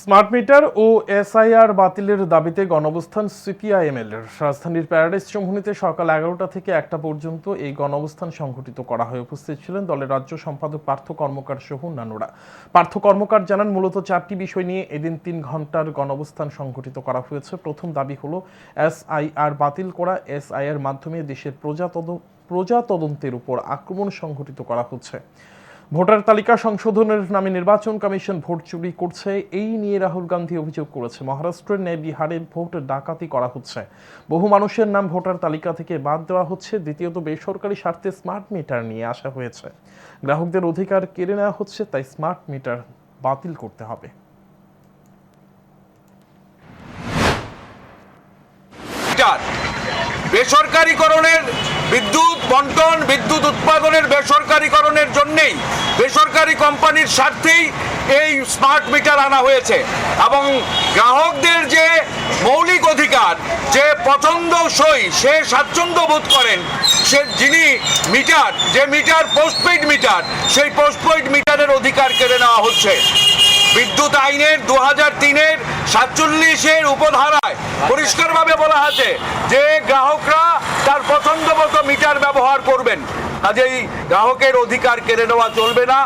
Smart meter ও SIR বাতিলের দাবিতে গণঅবস্থান CPIML এর রাজধানীর প্যারাডাইস চৌমুহনীতে সকাল এগারোটা থেকে একটা পর্যন্ত এই গণঅবস্থান সংঘটিত করা হয় উপস্থিত ছিলেন দলের রাজ্য সম্পাদক পার্থ কর্মকার সহ অন্যান্যরা। পার্থ কর্মকার জানান, মূলত চারটি বিষয় নিয়ে এদিন তিন ঘণ্টার গণঅবস্থান সংঘটিত করা হয়েছে। প্রথম দাবি হলো, এসআইআর বাতিল করা, এসআইআর মাধ্যমে দেশের প্রজাতদ, প্রজাতদন্তের উপর আক্রমণ সংঘটিত করা হচ্ছে। ভোটার তালিকা সংশোধনের নামে নির্বাচন কমিশন ভোট চুরি করছে। এই নিয়ে রাহুল গান্ধী অভিযোগ করেছে। মহারাষ্ট্রের ন্যায় বিহারে ভোট ডাকাতি করা হচ্ছে। বহু মানুষের নাম ভোটার তালিকা থেকে বাদ দেওয়া হচ্ছে। দ্বিতীয়ত, বেসরকারি স্বার্থে স্মার্ট মিটার নিয়ে আসা হয়েছে। গ্রাহকদের অধিকার কেড়ে নেওয়া হচ্ছে, তাই স্মার্ট মিটার বাতিল করতে হবে। বেসরকারীকরণের বিদ্যুৎ বন্টন উৎপাদনের বেসরকারীকরণের জন্যেই বেসরকারি কোম্পানির স্বার্থেই এই স্মার্ট মিটার আনা হয়েছে। এবং গ্রাহকদের যে মৌলিক অধিকার, যে পছন্দসই সে স্বাচ্ছন্দ্য বোধ করেন, সে যিনি মিটার, যে মিটার পোস্টপেইড মিটার, সেই পোস্টপেইড মিটারের অধিকার কেড়ে নেওয়া হচ্ছে। বিদ্যুৎ আইনের দু হাজার তিনের সাতচল্লিশের উপধারায় পরিষ্কারভাবে বলা আছে যে গ্রাহকরা তার পছন্দ মতো মিটার ব্যবহার করবেন। কাজেই গ্রাহকের অধিকার কেড়ে নেওয়া চলবে না।